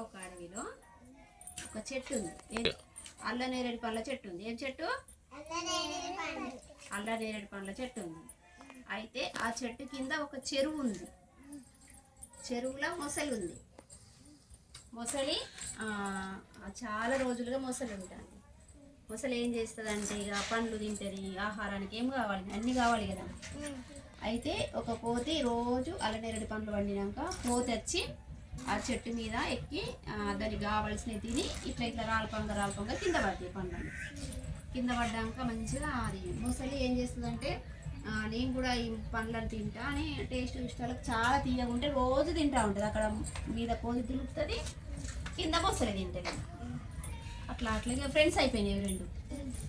ఒక అడవిలో ఒక చెట్టు ఉంది. అల్ల నేరేడు పండ్ల చెట్టు ఉంది. ఏం చెట్టు? అల్ల నేరేడు పండ్ల చెట్టు ఉంది. అయితే ఆ చెట్టు కింద ఒక చెరువు ఉంది. చెరువులో మొసలి ఉంది. మొసలి ఆ, చాలా రోజులుగా మొసలి ఉంటుంది. మొసలి ఏం చేస్తుంది అంటే ఇక పండ్లు తింటుంది ఆహారానికి ఏం కావాలి? అన్నీ కావాలి కదా. అయితే ఒక కోతి రోజు అల్లనేరేడు పండ్లు వండినాక కోతి వచ్చి ఆ చెట్టు మీద ఎక్కి దానికి కావాల్సినవి తిని ఇట్లా ఇట్లా రాల్పంగా రాల్పంగా కింద పడతాయి పండ్లు. కింద పడ్డాక మంచిగా అది ముసలి ఏం చేస్తుందంటే నేను కూడా ఈ పండ్లను తింటా అని టేస్ట్ ఇష్టాలకు చాలా తీయగా ఉంటే రోజు తింటా ఉంటుంది. అక్కడ మీద కోసి తిరుగుతుంది కింద ముసలి తింటుంది. అట్లా అట్లాగే ఫ్రెండ్స్ అయిపోయినాయి రెండు.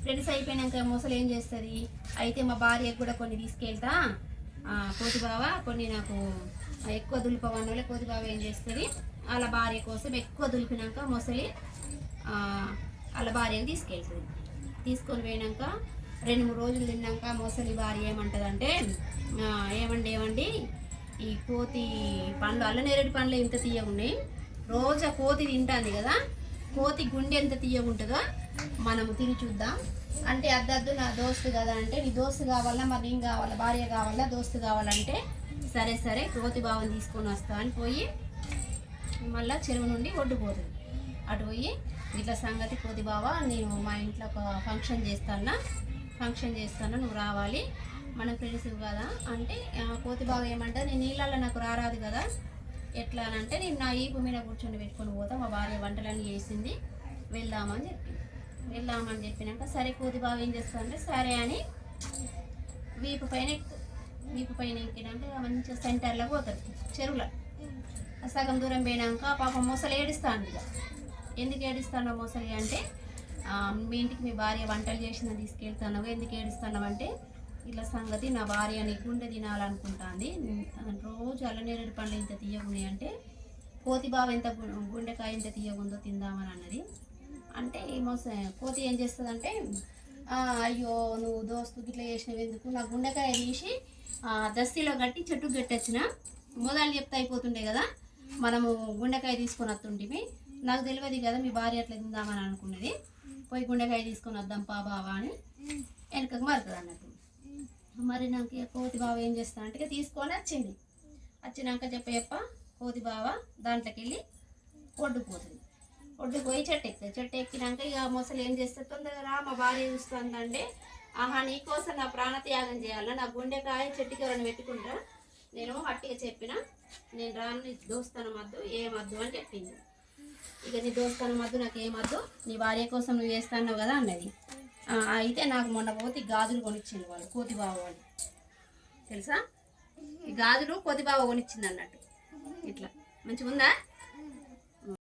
ఫ్రెండ్స్ అయిపోయినాక ముసలి ఏం చేస్తుంది? అయితే మా భార్యకు కూడా కొన్ని తీసుకెళ్తా. కోతి బావ కొన్ని నాకు ఎక్కువ దులిపవన్న వల్ల కోతి బాబు ఏం చేస్తుంది వాళ్ళ భార్య కోసం ఎక్కువ దులిపినాక మొసలి వాళ్ళ భార్యను తీసుకెళ్తుంది. తీసుకొని పోయినాక రెండు మూడు రోజులు తిన్నాక మొసలి భార్య ఏమంటుందంటే ఏమండి ఏమండి ఈ కోతి పండ్లు అల్ల నేరేడు పండ్లు ఇంత తీయగున్నాయి రోజు ఆ కోతి తింటాంది కదా కోతి గుండె ఎంత తీయగా ఉంటుందో మనము తిని చూద్దాం. అంటే అద్దద్దు నా దోస్తు కదా అంటే నీ దోస్తు కావాలా మరి నేను కావాలా భార్య కావాలా దోస్తు కావాలంటే సరే సరే కోతి భావం తీసుకొని వస్తా అని పోయి మళ్ళీ చెరువు నుండి ఒడ్డుపోతుంది అటు పోయి ఇట్లా సంగతి కోతి బావ నేను మా ఇంట్లో ఒక ఫంక్షన్ చేస్తానా ఫంక్షన్ చేస్తాను నువ్వు రావాలి. మన ఫ్రెండ్స్ కదా. అంటే కోతి బావ ఏమంటే నేను నీళ్ళల్లో నాకు రారాదు కదా. ఎట్లా అని అంటే నేను నా ఈపు మీద కూర్చొని పెట్టుకొని పోతా మా భార్య వంటలన్నీ చేసింది. వెళ్దామని చెప్పింది వెళ్దామని చెప్పినాక సరే కోతి బావ ఏం చేస్తా అంటే సరే అని వీపు పైన వీపు పైన ఎక్కినాక మంచిగా సెంటర్లో పోతారు చెరువులో. సగం దూరం పోయినాక పాప మొసలు ఏడుస్తాను ఇక. ఎందుకు ఏడుస్తానో మొసలి అంటే మీ ఇంటికి మీ భార్య వంటలు చేసిన తీసుకెళ్తున్నావు ఎందుకు ఏడుస్తున్నావు అంటే ఇట్లా సంగతి నా భార్య నీ గుండె తినాలనుకుంటాంది. రోజు అల్లనేరేడు పండ్లు ఇంత తీయగున్నాయి అంటే కోతి బావ ఎంత గుండెకాయ ఎంత తీయకుందో తిందామని అన్నది. అంటే ఈ కోతి ఏం చేస్తుందంటే అయ్యో నువ్వు దోస్తు ఇట్లా చేసినవి ఎందుకు? నా గుండెకాయ తీసి దస్తీలో కట్టి చెట్టు కట్టొచ్చిన మోదాలు చెప్తే అయిపోతుండే కదా. మనము గుండెకాయ తీసుకొని వస్తుంటిమి. నాకు తెలియదు కదా మీ భార్య అట్లా తిందామని అనుకున్నది. పోయి గుండెకాయ తీసుకొని వద్దాం పా బావా అని వెనకకు మరుతుంది అన్నట్టు. మరి నాకు ఇక కోతి బావ ఏం చేస్తానంటే అంటే తీసుకొని వచ్చింది. వచ్చినాక చెప్ప చెప్ప కోతి బావ దాంట్లోకి వెళ్ళి ఒడ్డుపోతుంది ఒడ్డుపోయి చెట్టు ఎక్కుతుంది. చెట్టు ఎక్కినాక ఇక మొసలు ఏం చేస్తే తొందరగా రా మా భార్య చూస్తుందంటే ఆహా నీకోసం నా ప్రాణత్యాగం చేయాలా? నా గుండెకాయ చెట్టుకి ఎవరైనా పెట్టుకుంటా నేను హట్టిగా చెప్పిన నేను రాను దోస్తాను మద్దు ఏమద్దు అని చెప్పింది. ఇక నీ దోస్తాను మద్దు నాకు ఏమద్దు నీ భార్య కోసం నువ్వు చేస్తాన్నావు కదా అన్నది. అయితే నాకు మొన్న పోతే గాజులు కొనిచ్చింది వాళ్ళు కోతి బావ వాళ్ళు తెలుసా? ఈ గాజులు కోతి బావ కొనిచ్చింది అన్నట్టు. ఇట్లా. మంచిగా ఉందా